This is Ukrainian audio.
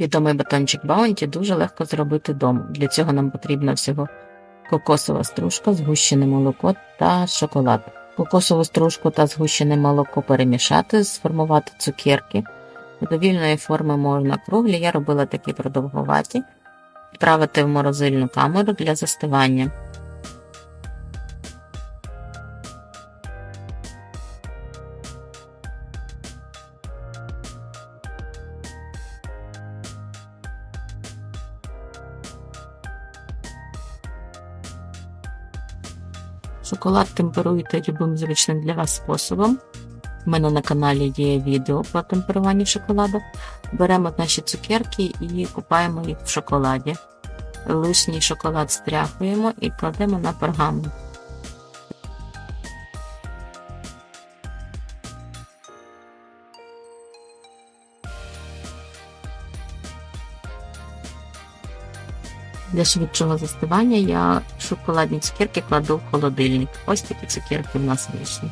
Відомий батончик Баунті дуже легко зробити вдома. Для цього нам потрібна всього кокосова стружка, згущене молоко та шоколад. Кокосову стружку та згущене молоко перемішати, сформувати цукерки. Довільної форми можна круглі, я робила такі продовгуваті. Відправити в морозильну камеру для застивання. Шоколад темперуйте любим зручним для вас способом. У мене на каналі є відео про темперування шоколаду. Беремо наші цукерки і купаємо їх в шоколаді. Лишній шоколад стряхуємо і кладемо на пергамент. Для швидшого застивання я шоколадні цукерки кладу в холодильник. Ось такі цукерки в нас вийшли.